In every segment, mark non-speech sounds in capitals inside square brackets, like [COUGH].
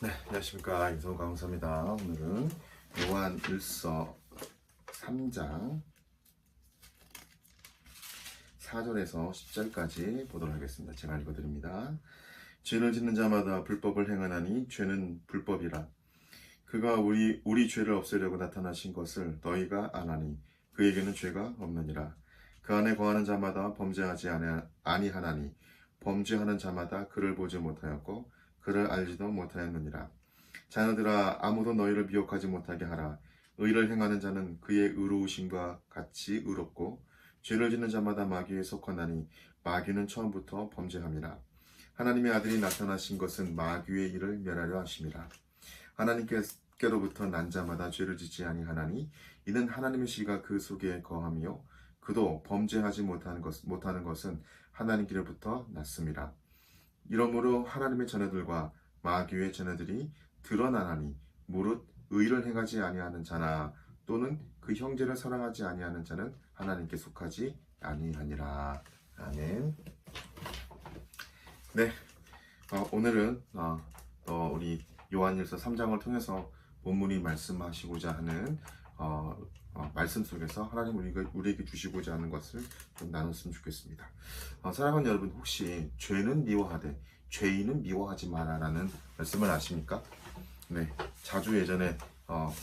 네, 안녕하십니까 이성 강사입니다. 오늘은 요한 1서 3장 4절에서 10절까지 보도록 하겠습니다. 제가 읽어드립니다. 죄를 짓는 자마다 불법을 행하나니 죄는 불법이라. 그가 우리 우리 죄를 없애려고 나타나신 것을 너희가 아나니 그에게는 죄가 없느니라. 그 안에 거하는 자마다 범죄하지 아니- 아니하나니 범죄하는 자마다 그를 보지 못하였고 그를 알지도 못하였느니라. 자녀들아 아무도 너희를 미혹하지 못하게 하라. 의를 행하는 자는 그의 의로우심과 같이 의롭고 죄를 짓는 자마다 마귀에 속하나니 마귀는 처음부터 범죄함이라. 하나님의 아들이 나타나신 것은 마귀의 일을 멸하려 하심이라. 하나님께로부터 난 자마다 죄를 짓지 아니하나니 이는 하나님의 시가 그 속에 거함이요 그도 범죄하지 못하는, 것, 못하는 것은 하나님께로부터 났음이라. 이러므로 하나님의 자녀들과 마귀의 자녀들이 드러나나니 무릇 의를 행하지 아니하는 자나 또는 그 형제를 사랑하지 아니하는 자는 하나님께 속하지 아니하니라. 아멘. 네, 어, 오늘은 어, 어, 우리 요한일서 3장을 통해서 본문이 말씀하시고자 하는 어, 어, 말씀 속에서 하나님 우리가 우리에게 주시고자 하는 것을 좀 나눴으면 좋겠습니다. 어, 사랑하는 여러분 혹시 죄는 미워하되 죄인은 미워하지 마라라는 말씀을 아십니까? 네, 자주 예전에 어,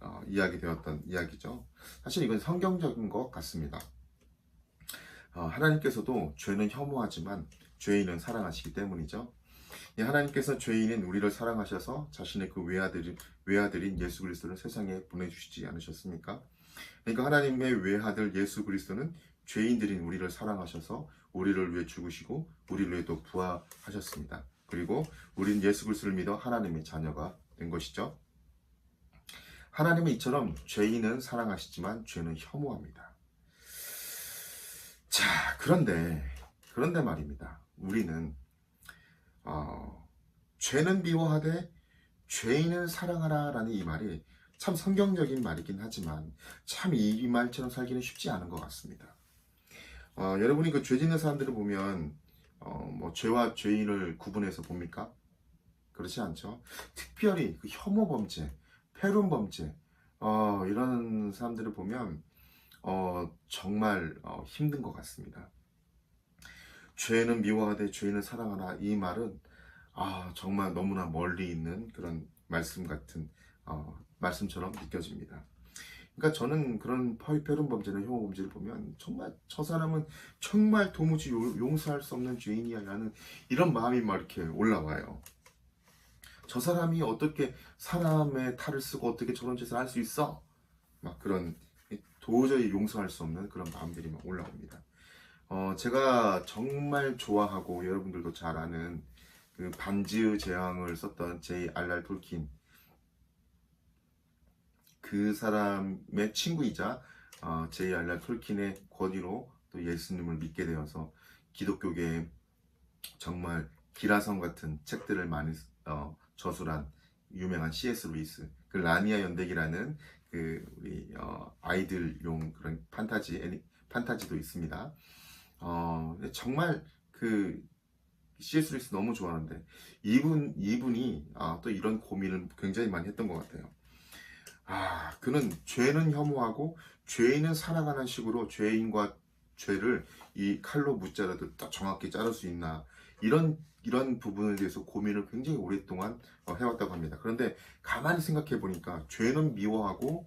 어, 이야기되었던 이야기죠. 사실 이건 성경적인 것 같습니다. 어, 하나님께서도 죄는 혐오하지만 죄인은 사랑하시기 때문이죠. 이 하나님께서 죄인인 우리를 사랑하셔서 자신의 그 외아들인, 외아들인 예수 그리스도를 세상에 보내주시지 않으셨습니까? 그러니까 하나님의 외아들 예수 그리스도는 죄인들인 우리를 사랑하셔서 우리를 위해 죽으시고 우리를 위해 또 부활하셨습니다. 그리고 우리는 예수 그리스도를 믿어 하나님의 자녀가 된 것이죠. 하나님은 이처럼 죄인은 사랑하시지만 죄는 혐오합니다. 자, 그런데 그런데 말입니다. 우리는 어, 죄는 미워하되 죄인은 사랑하라 라는 이 말이 참 성경적인 말이긴 하지만 참 이 말처럼 살기는 쉽지 않은 것 같습니다. 어, 여러분이 그 죄 짓는 사람들을 보면 어, 뭐 죄와 죄인을 구분해서 봅니까? 그렇지 않죠. 특별히 그 혐오 범죄, 폐륜 범죄 어, 이런 사람들을 보면 어, 정말 어, 힘든 것 같습니다. 죄는 미워하되 죄인을 사랑하라 이 말은 아 정말 너무나 멀리 있는 그런 말씀 같은 어, 말씀처럼 느껴집니다. 그러니까 저는 그런 퍼이페른 범죄나 혐오 범죄를 보면 정말 저 사람은 정말 도무지 요- 용서할 수 없는 죄인이야라는 이런 마음이 막 이렇게 올라와요. 저 사람이 어떻게 사람의 탈을 쓰고 어떻게 저런 짓을 할 수 있어? 막 그런 도저히 용서할 수 없는 그런 마음들이 막 올라옵니다. 어, 제가 정말 좋아하고 여러분들도 잘 아는 그 반지의 제왕을 썼던 제이 알랄 톨킨 그 사람의 친구이자 어, 제이 알랄 톨킨의 권위로 또 예수님을 믿게 되어서 기독교계에 정말 기라성 같은 책들을 많이 어, 저술한 유명한 C.S. 루이스 그 라니아 연대기라는 그 우리 어, 아이들용 그런 판타지 애니, 판타지도 있습니다. 어, 근데 정말 그 C.S. 루이스 너무 좋아하는데 이분 이분이 아, 또 이런 고민을 굉장히 많이 했던 것 같아요. 아, 그는 죄는 혐오하고 죄인은 사랑하는 식으로 죄인과 죄를 이 칼로 무자라도 딱 정확히 자를 수 있나 이런 이런 부분에 대해서 고민을 굉장히 오랫동안 어, 해왔다고 합니다. 그런데 가만히 생각해 보니까 죄는 미워하고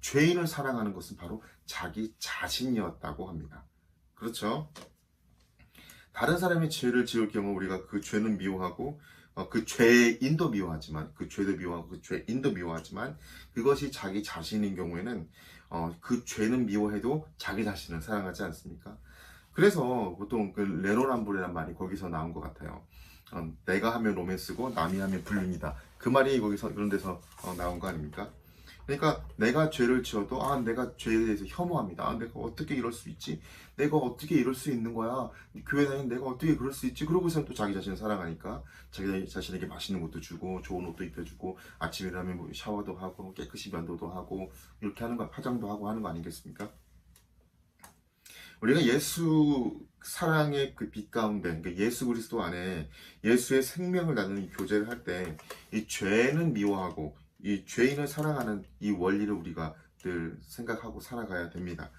죄인을 사랑하는 것은 바로 자기 자신이었다고 합니다. 그렇죠? 다른 사람이 죄를 지을 경우 우리가 그 죄는 미워하고 어, 그 죄인도 미워하지만 그 죄도 미워하고 그 죄인도 미워하지만 그것이 자기 자신인 경우에는 어, 그 죄는 미워해도 자기 자신을 사랑하지 않습니까? 그래서 보통 그 레노람불이라는 말이 거기서 나온 것 같아요. 어, 내가 하면 로맨스고 남이 하면 불륜이다. 그 말이 거기서 이런 데서 어, 나온 거 아닙니까? 그러니까 내가 죄를 지어도 아 내가 죄에 대해서 혐오합니다. 아, 내가 어떻게 이럴 수 있지? 내가 어떻게 이럴 수 있는 거야? 교회 다니는 내가 어떻게 그럴 수 있지? 그러고서 또 자기 자신을 사랑하니까 자기 자신에게 맛있는 것도 주고 좋은 옷도 입혀주고 아침에 일어나면 뭐 샤워도 하고 깨끗이 면도도 하고 이렇게 하는 거 화장도 하고 하는 거 아니겠습니까? 우리가 예수 사랑의 그 빛 가운데, 그러니까 예수 그리스도 안에 예수의 생명을 나누는 이 교제를 할 때, 이 죄는 미워하고, 이 죄인을 사랑하는 이 원리를 우리가 늘 생각하고 살아가야 됩니다.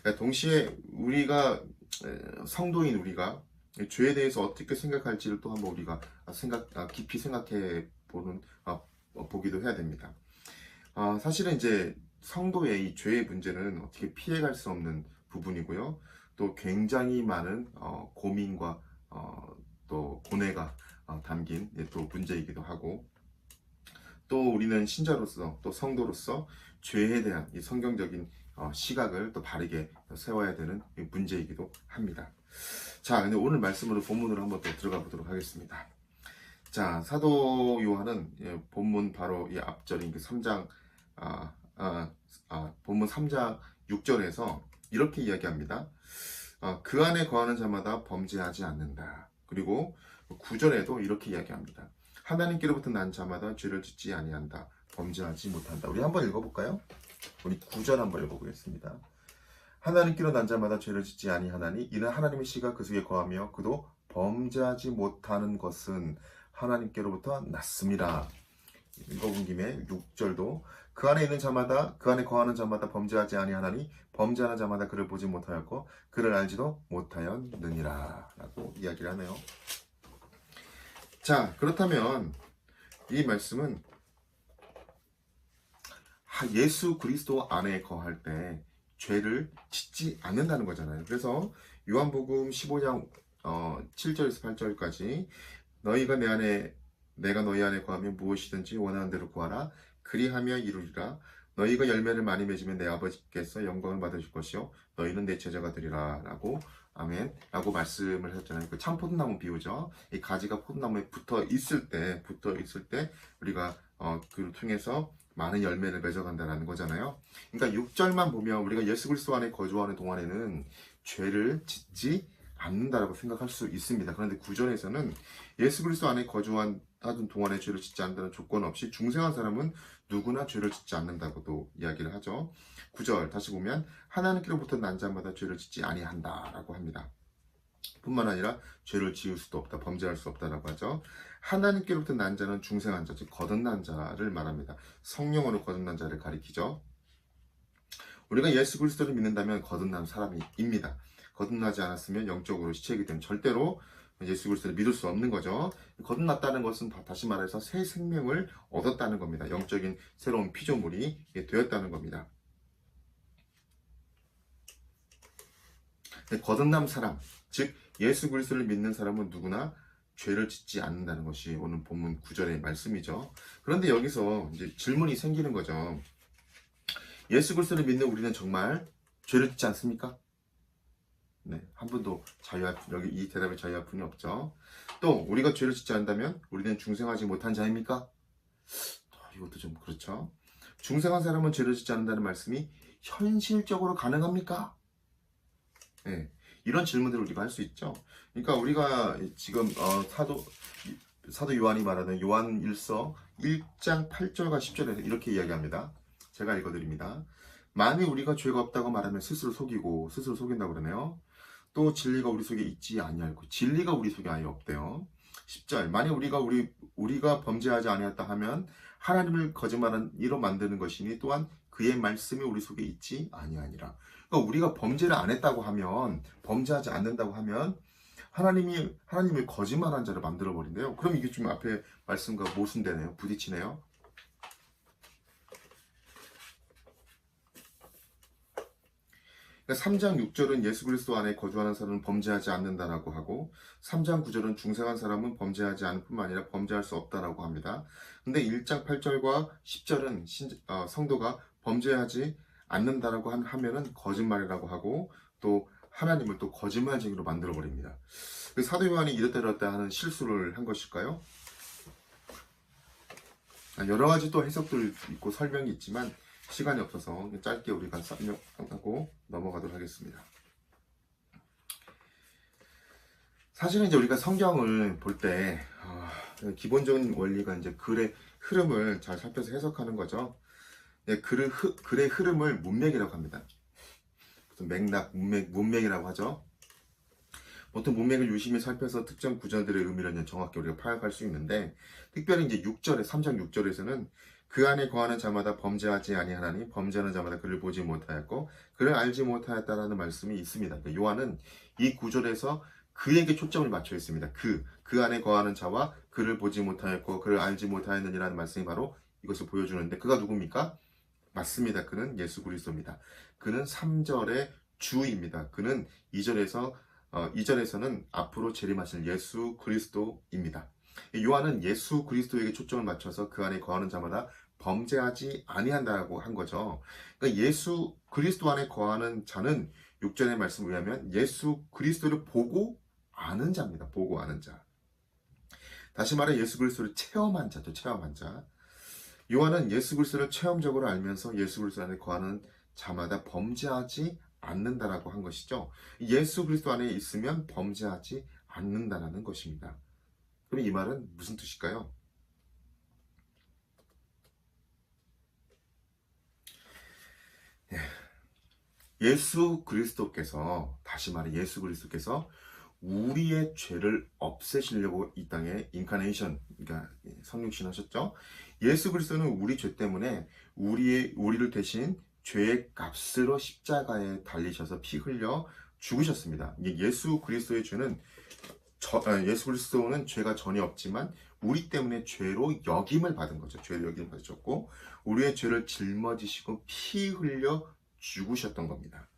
그러니까 동시에 우리가 에, 성도인 우리가 이 죄에 대해서 어떻게 생각할지를 또 한번 우리가 생각 아, 깊이 생각해 보는 아, 어, 보기도 해야 됩니다. 아, 사실은 이제 성도의 이 죄의 문제는 어떻게 피해갈 수 없는 부분이고요. 또 굉장히 많은 어, 고민과 어, 또 고뇌가 어, 담긴 예, 또 문제이기도 하고 또 우리는 신자로서 또 성도로서 죄에 대한 이 성경적인 어, 시각을 또 바르게 세워야 되는 이 문제이기도 합니다. 자, 근데 오늘 말씀으로 본문으로 한번 또 들어가 보도록 하겠습니다. 자, 사도 요한은 예, 본문 바로 이 앞절인 그 3장 아, 아, 아, 본문 3장 6절에서 이렇게 이야기합니다. 아, 그 안에 거하는 자마다 범죄하지 않는다. 그리고 9절에도 이렇게 이야기합니다. 하나님께로부터 난 자마다 죄를 짓지 아니한다. 범죄하지 못한다. 우리 한번 읽어볼까요? 우리 9절 한번 읽어보겠습니다. 하나님께로 난 자마다 죄를 짓지 아니하나니 이는 하나님의 씨가 그 속에 거하며 그도 범죄하지 못하는 것은 하나님께로부터 났습니다. 읽어본 김에 6절도 그 안에 있는 자마다 그 안에 거하는 자마다 범죄하지 아니하나니 범죄하는 자마다 그를 보지 못하였고 그를 알지도 못하였느니라 라고 이야기를 하네요. 자 그렇다면 이 말씀은 하- 예수 그리스도 안에 거할 때 죄를 짓지 않는다는 거잖아요. 그래서 요한복음 15장 어, 7절에서 8절까지 너희가 내 안에 내가 너희 안에 거하면 무엇이든지 원하는 대로 구하라. 그리하며 이루리라. 너희가 열매를 많이 맺으면 내 아버지께서 영광을 받으실 것이요 너희는 내 제자가 되리라 라고 아멘 라고 말씀을 하셨잖아요. 그 참 포도나무 비유죠. 이 가지가 포도나무에 붙어 있을 때 붙어 있을 때 우리가 어, 그를 통해서 많은 열매를 맺어간다는 거잖아요. 그러니까 6절만 보면 우리가 예수 그리스도 안에 거주하는 동안에는 죄를 짓지 않는다라고 생각할 수 있습니다. 그런데 구절에서는 예수 그리스도 안에 거주한 하던 동안에 죄를 짓지 않는다는 조건 없이 중생한 사람은 누구나 죄를 짓지 않는다고도 이야기를 하죠. 구절 다시 보면 하나님께로부터 난 자마다 죄를 짓지 아니한다라고 합니다. 뿐만 아니라 죄를 지을 수도 없다, 범죄할 수 없다라고 하죠. 하나님께로부터 난 자는 중생한 자, 즉 거듭난 자를 말합니다. 성령으로 거듭난 자를 가리키죠. 우리가 예수 그리스도를 믿는다면 거듭난 사람입니다. 거듭나지 않았으면 영적으로 시체이기 때문에 절대로 예수 그리스도를 믿을 수 없는 거죠. 거듭났다는 것은 다- 다시 말해서 새 생명을 얻었다는 겁니다. 영적인 새로운 피조물이 되었다는 겁니다. 거듭남 사람, 즉 예수 그리스도를 믿는 사람은 누구나 죄를 짓지 않는다는 것이 오늘 본문 9절의 말씀이죠. 그런데 여기서 이제 질문이 생기는 거죠. 예수 그리스도를 믿는 우리는 정말 죄를 짓지 않습니까? 네, 한 분도 자유할 여기 이 대답에 자유할 분이 없죠. 또 우리가 죄를 짓지 않는다면 우리는 중생하지 못한 자입니까? 어, 이것도 좀 그렇죠. 중생한 사람은 죄를 짓지 않는다는 말씀이 현실적으로 가능합니까? 네, 이런 질문들을 우리가 할 수 있죠. 그러니까 우리가 지금 어, 사도 사도 요한이 말하는 요한 1서 1장 8절과 10절에서 이렇게 이야기합니다. 제가 읽어드립니다. 만일 우리가 죄가 없다고 말하면 스스로 속이고 스스로 속인다고 그러네요. 또 진리가 우리 속에 있지 아니하고 진리가 우리 속에 아예 없대요. 10절 만일 우리가 우리 우리가 범죄하지 아니었다 하면 하나님을 거짓말한 이로 만드는 것이니 또한 그의 말씀이 우리 속에 있지 아니하니라. 그러니까 우리가 범죄를 안 했다고 하면 범죄하지 않는다고 하면 하나님이 하나님을 거짓말한 자를 만들어 버린대요. 그럼 이게 좀 앞에 말씀과 모순되네요. 부딪히네요. 그러니까 3장 6절은 예수 그리스도 안에 거주하는 사람은 범죄하지 않는다라고 하고 3장 9절은 중생한 사람은 범죄하지 않을 뿐만 아니라 범죄할 수 없다라고 합니다. 근데 1장 8절과 10절은 신, 어, 성도가 범죄하지 않는다라고 한, 하면은 거짓말이라고 하고 또 하나님을 또 거짓말쟁이로 만들어 버립니다. 그 사도 요한이 이랬다 저랬다 하는 실수를 한 것일까요? 아, 여러 가지 또 해석들 있고 설명이 있지만 시간이 없어서 짧게 우리가 설명하고 넘어가도록 하겠습니다. 사실은 이제 우리가 성경을 볼때 기본적인 원리가 이제 글의 흐름을 잘 살펴서 해석하는 거죠. 네, 글의, 흐, 글의 흐름을 문맥이라고 합니다. 어떤 맥락, 문맥, 문맥이라고 하죠. 보통 문맥을 유심히 살펴서 특정 구절들의 의미를 정확히 우리가 파악할 수 있는데 특별히 이제 6절에 3장 6절에서는 그 안에 거하는 자마다 범죄하지 아니하나니 범죄하는 자마다 그를 보지 못하였고 그를 알지 못하였다라는 말씀이 있습니다. 그러니까 요한은 이 구절에서 그에게 초점을 맞춰 있습니다. 그, 그 안에 거하는 자와 그를 보지 못하였고 그를 알지 못하였느니라는 말씀이 바로 이것을 보여주는데 그가 누굽니까? 맞습니다. 그는 예수 그리스도입니다. 그는 3절의 주입니다. 그는 2절에서 어, 2절에서는 앞으로 재림하실 예수 그리스도입니다. 요한은 예수 그리스도에게 초점을 맞춰서 그 안에 거하는 자마다 범죄하지 아니한다고 한 거죠. 그러니까 예수 그리스도 안에 거하는 자는 6절의 말씀에 의하면 예수 그리스도를 보고 아는 자입니다. 보고 아는 자. 다시 말해 예수 그리스도를 체험한 자죠. 체험한 자. 요한은 예수 그리스도를 체험적으로 알면서 예수 그리스도 안에 거하는 자마다 범죄하지 않는다라고 한 것이죠. 예수 그리스도 안에 있으면 범죄하지 않는다라는 것입니다. 그럼 이 말은 무슨 뜻일까요? 예. 예수 그리스도께서 다시 말해 예수 그리스도께서 우리의 죄를 없애시려고 이 땅에 인카네이션 그러니까 성육신 하셨죠. 예수 그리스도는 우리 죄 때문에 우리의 우리를 대신 죄의 값으로 십자가에 달리셔서 피 흘려 죽으셨습니다. 예수 그리스도의 죄는 저, 예수 그리스도는 죄가 전혀 없지만 우리 때문에 죄로 역임을 받은 거죠. 죄로 역임을 받으셨고 우리의 죄를 짊어지시고 피 흘려 죽으셨던 겁니다.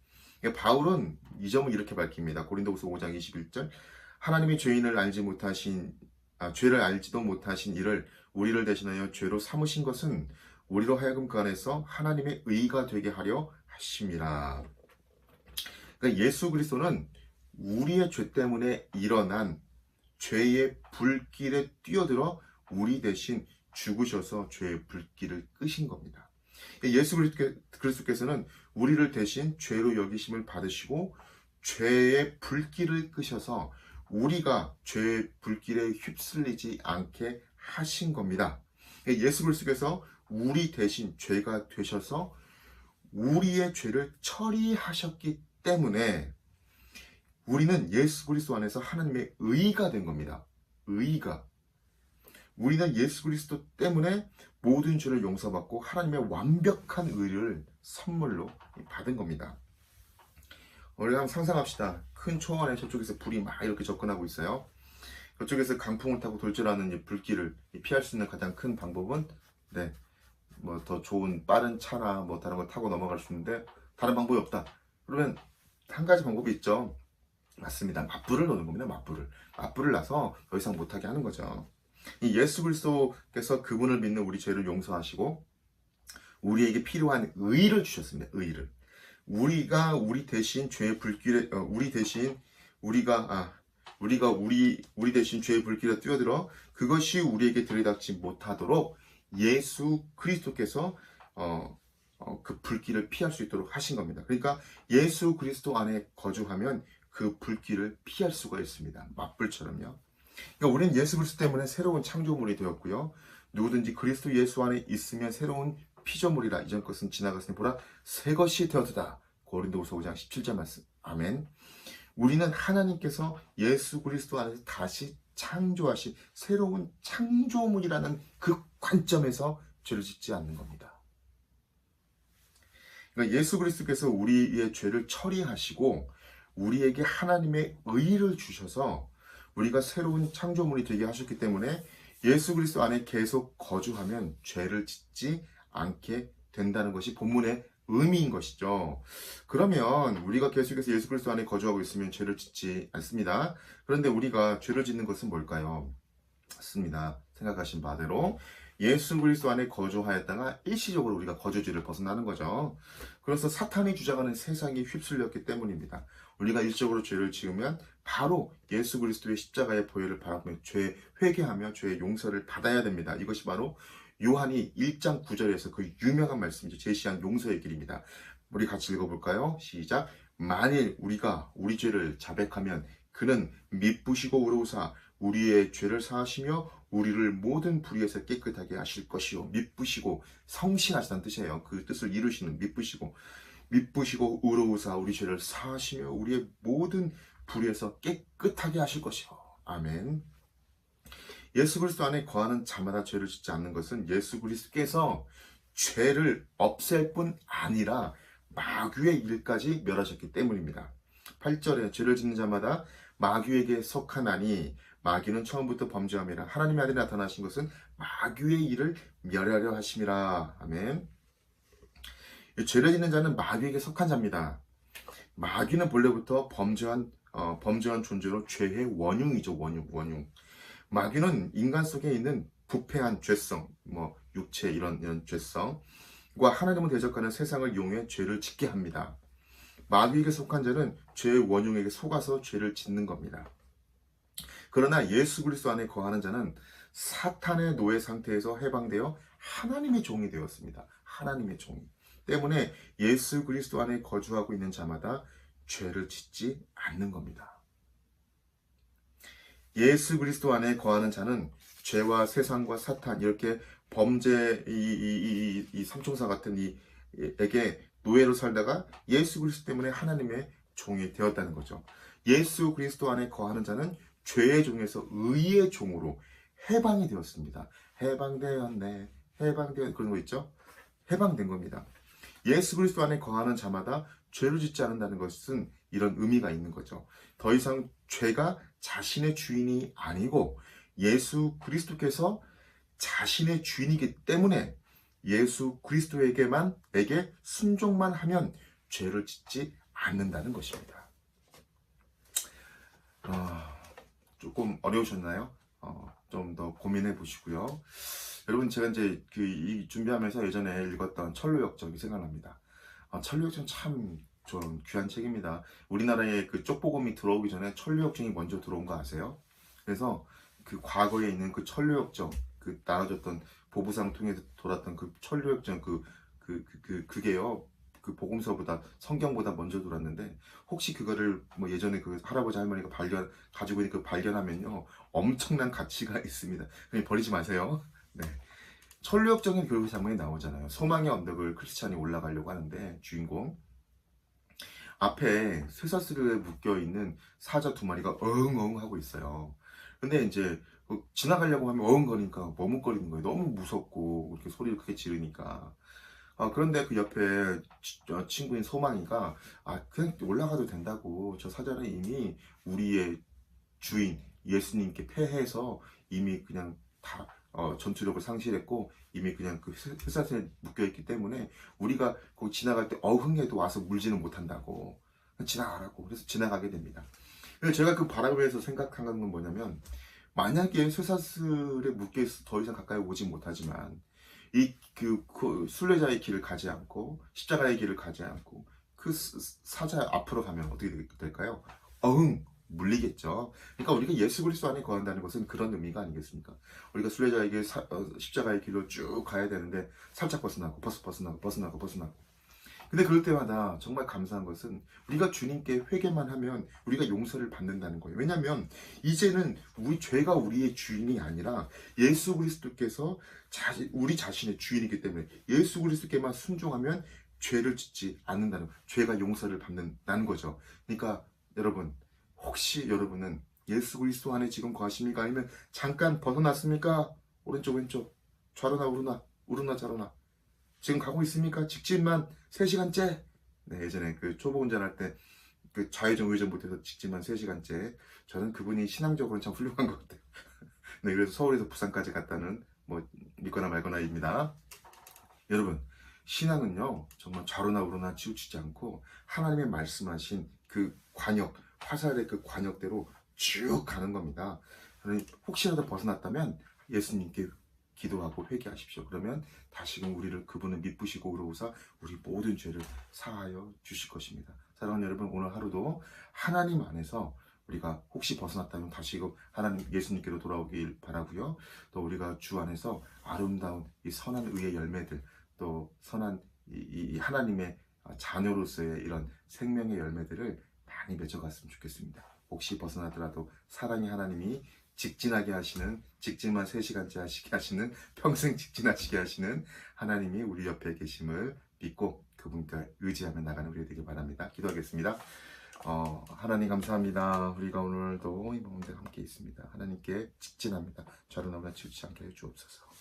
바울은 이 점을 이렇게 밝힙니다. 고린도후서 5장 21절 하나님이 죄인을 알지 못하신 아, 죄를 알지도 못하신 이를 우리를 대신하여 죄로 삼으신 것은 우리로 하여금 그 안에서 하나님의 의가 되게 하려 하심이라. 그러니까 예수 그리스도는 우리의 죄 때문에 일어난 죄의 불길에 뛰어들어 우리 대신 죽으셔서 죄의 불길을 끄신 겁니다. 예수 그리스도께서는 우리를 대신 죄로 여기심을 받으시고 죄의 불길을 끄셔서 우리가 죄의 불길에 휩쓸리지 않게 하신 겁니다. 예수 그리스도께서 우리 대신 죄가 되셔서 우리의 죄를 처리하셨기 때문에 우리는 예수 그리스도 안에서 하나님의 의가 된 겁니다. 의가. 우리는 예수 그리스도 때문에 모든 죄를 용서받고 하나님의 완벽한 의를 선물로 받은 겁니다. 우리가 상상합시다. 큰 초원에 저쪽에서 불이 막 이렇게 접근하고 있어요. 그쪽에서 강풍을 타고 돌출하는 불길을 피할 수 있는 가장 큰 방법은 네, 뭐 더 좋은 빠른 차나 뭐 다른 걸 타고 넘어갈 수 있는데 다른 방법이 없다. 그러면 한 가지 방법이 있죠. 맞습니다. 맞불을 넣는 겁니다. 맞불을. 맞불을 놔서 더 이상 못하게 하는 거죠. 이 예수 그리스도께서 그분을 믿는 우리 죄를 용서하시고 우리에게 필요한 의를 주셨습니다. 의를. 우리가 우리 대신 죄의 불길에 어, 우리 대신 우리가 아 우리가 우리 우리 대신 죄의 불길에 뛰어들어 그것이 우리에게 들이닥지 못하도록 예수 그리스도께서 어, 어, 그 불길을 피할 수 있도록 하신 겁니다. 그러니까 예수 그리스도 안에 거주하면 그 불길을 피할 수가 있습니다. 맞불처럼요. 그러니까 우리는 예수 그리스도 때문에 새로운 창조물이 되었고요. 누구든지 그리스도 예수 안에 있으면 새로운 피조물이라 이전 것은 지나갔으니 보라 새 것이 되었다. 고린도후서 5장 17절 말씀. 아멘. 우리는 하나님께서 예수 그리스도 안에서 다시 창조하신 새로운 창조물이라는 그 관점에서 죄를 짓지 않는 겁니다. 그러니까 예수 그리스도께서 우리의 죄를 처리하시고 우리에게 하나님의 의를 주셔서 우리가 새로운 창조물이 되게 하셨기 때문에 예수 그리스도 안에 계속 거주하면 죄를 짓지 않게 된다는 것이 본문의 의미인 것이죠. 그러면 우리가 계속해서 예수 그리스도 안에 거주하고 있으면 죄를 짓지 않습니다. 그런데 우리가 죄를 짓는 것은 뭘까요? 맞습니다. 생각하신 바대로 예수 그리스도 안에 거주하였다가 일시적으로 우리가 거주지를 벗어나는 거죠. 그래서 사탄이 주장하는 세상에 휩쓸렸기 때문입니다. 우리가 일시적으로 죄를 지으면 바로 예수 그리스도의 십자가의 보혈을 바라보며 죄 회개하며 죄의 용서를 받아야 됩니다. 이것이 바로 요한이 1장 9절에서 그 유명한 말씀이죠. 제시한 용서의 길입니다. 우리 같이 읽어볼까요? 시작. 만일 우리가 우리 죄를 자백하면 그는 미쁘시고 의로우사 우리의 죄를 사하시며 우리를 모든 불의에서 깨끗하게 하실 것이요. 미쁘시고 성실하시다는 뜻이에요. 그 뜻을 이루시는 미쁘시고 미쁘시고 의로우사 우리 죄를 사하시며 우리의 모든 불의에서 깨끗하게 하실 것이요. 아멘. 예수 그리스도 안에 거하는 자마다 죄를 짓지 않는 것은 예수 그리스도께서 죄를 없앨 뿐 아니라 마귀의 일까지 멸하셨기 때문입니다. 8절에 죄를 짓는 자마다 마귀에게 속하나니 마귀는 처음부터 범죄함이라 하나님의 아들이 나타나신 것은 마귀의 일을 멸하려 하심이라. 아멘. 이 죄를 짓는 자는 마귀에게 속한 자입니다. 마귀는 본래부터 범죄한 어, 범죄한 존재로 죄의 원흉이죠. 원흉, 원흉. 마귀는 인간 속에 있는 부패한 죄성, 뭐 육체 이런 이런 죄성과 하나님을 대적하는 세상을 이용해 죄를 짓게 합니다. 마귀에게 속한 자는 죄의 원흉에게 속아서 죄를 짓는 겁니다. 그러나 예수 그리스도 안에 거하는 자는 사탄의 노예 상태에서 해방되어 하나님의 종이 되었습니다. 하나님의 종이. 때문에 예수 그리스도 안에 거주하고 있는 자마다 죄를 짓지 않는 겁니다. 예수 그리스도 안에 거하는 자는 죄와 세상과 사탄 이렇게 범죄 이, 이, 이, 이 삼총사 같은 이 에게 노예로 살다가 예수 그리스도 때문에 하나님의 종이 되었다는 거죠. 예수 그리스도 안에 거하는 자는 죄의 종에서 의의 종으로 해방이 되었습니다. 해방되었네. 해방되었 그런 거 있죠? 해방된 겁니다. 예수 그리스도 안에 거하는 자마다 죄를 짓지 않는다는 것은 이런 의미가 있는 거죠. 더 이상 죄가 자신의 주인이 아니고 예수 그리스도께서 자신의 주인이기 때문에 예수 그리스도에게만 에게 순종만 하면 죄를 짓지 않는다는 것입니다. 아, 조금 어려우셨나요? 어, 좀 더 고민해 보시고요. 여러분 제가 이제 그이 준비하면서 예전에 읽었던 천로역정이 생각납니다. 아, 천로역정 참 좋은 귀한 책입니다. 우리나라에 그 쪽보검이 들어오기 전에 천로역정이 먼저 들어온 거 아세요? 그래서 그 과거에 있는 그 천로역정 그 나눠줬던 보부상 통해서 돌았던 그 천로역정 그그 그 그, 그, 게요 그 복음서보다 성경보다 먼저 돌았는데 혹시 그거를 뭐 예전에 그 할아버지 할머니가 발견 가지고 있는 그 발견하면요 엄청난 가치가 [LAUGHS] 있습니다. 그냥 버리지 마세요. [LAUGHS] 네. 천류역적인 교육 장면이 나오잖아요. 소망의 언덕을 크리스찬이 올라가려고 하는데 주인공 앞에 쇠사슬에 묶여 있는 사자 두 마리가 어흥어흥 하고 있어요. 근데 이제 그 지나가려고 하면 어흥거리니까 머뭇거리는 거예요. 너무 무섭고 이렇게 소리를 크게 지르니까. 아, 그런데 그 옆에 치- 어, 친구인 소망이가 아 그냥 올라가도 된다고. 저 사자는 이미 우리의 주인 예수님께 패해서 이미 그냥 다 어, 전투력을 상실했고 이미 그냥 그 쇠사슬에 묶여있기 때문에 우리가 거기 지나갈 때 어흥해도 와서 물지는 못한다고. 지나가라고. 그래서 지나가게 됩니다. 그래서 제가 그 바람에서 생각한 건 뭐냐면 만약에 쇠사슬에 묶여있어 더 이상 가까이 오지 못하지만 이 그 순례자의 길을 가지 않고 십자가의 길을 가지 않고 그 스- 사자 앞으로 가면 어떻게 되- 될까요? 어흥 물리겠죠. 그러니까 우리가 예수 그리스도 안에 거한다는 것은 그런 의미가 아니겠습니까? 우리가 순례자에게 사- 어, 십자가의 길로 쭉 가야 되는데 살짝 벗어나고 벗어 벗어나고 벗어나고 벗어나고. 근데 그럴 때마다 정말 감사한 것은 우리가 주님께 회개만 하면 우리가 용서를 받는다는 거예요. 왜냐하면 이제는 우리 죄가 우리의 주인이 아니라 예수 그리스도께서 자신, 우리 자신의 주인이기 때문에 예수 그리스도께만 순종하면 죄를 짓지 않는다는 죄가 용서를 받는다는 거죠. 그러니까 여러분 혹시 여러분은 예수 그리스도 안에 지금 거하십니까? 아니면 잠깐 벗어났습니까? 오른쪽 왼쪽 좌로나 우르나 우르나 좌로나 지금 가고 있습니까? 직진만 3시간째 네 예전에 그 초보 운전할 때 그 좌회전 우회전 못해서 직진만 3시간째 저는 그분이 신앙적으로는 참 훌륭한 것 같아요 [LAUGHS] 네 그래서 서울에서 부산까지 갔다는 뭐 믿거나 말거나입니다 여러분 신앙은요 정말 좌로나 우로나 치우치지 않고 하나님의 말씀하신 그 관역 화살의 그 관역대로 쭉 가는 겁니다. 혹시라도 벗어났다면 예수님께 기도하고 회개하십시오. 그러면 다시금 우리를 그분을 미쁘시고 그러고서 우리 모든 죄를 사하여 주실 것입니다. 사랑하는 여러분 오늘 하루도 하나님 안에서 우리가 혹시 벗어났다면 다시금 하나님 예수님께로 돌아오길 바라고요. 또 우리가 주 안에서 아름다운 이 선한 의의 열매들 또 선한 이, 이 하나님의 자녀로서의 이런 생명의 열매들을 많이 맺어갔으면 좋겠습니다. 혹시 벗어나더라도 사랑의 하나님이 직진하게 하시는 직진만 3시간째 하시게 하시는 평생 직진하시게 하시는 하나님이 우리 옆에 계심을 믿고 그 그분께 의지하며 나가는 우리 되길 바랍니다. 기도하겠습니다. 어, 하나님 감사합니다. 우리가 오늘도 이 가운데 함께 있습니다. 하나님께 직진합니다. 저를 너무나 치우치 않게 해 주옵소서.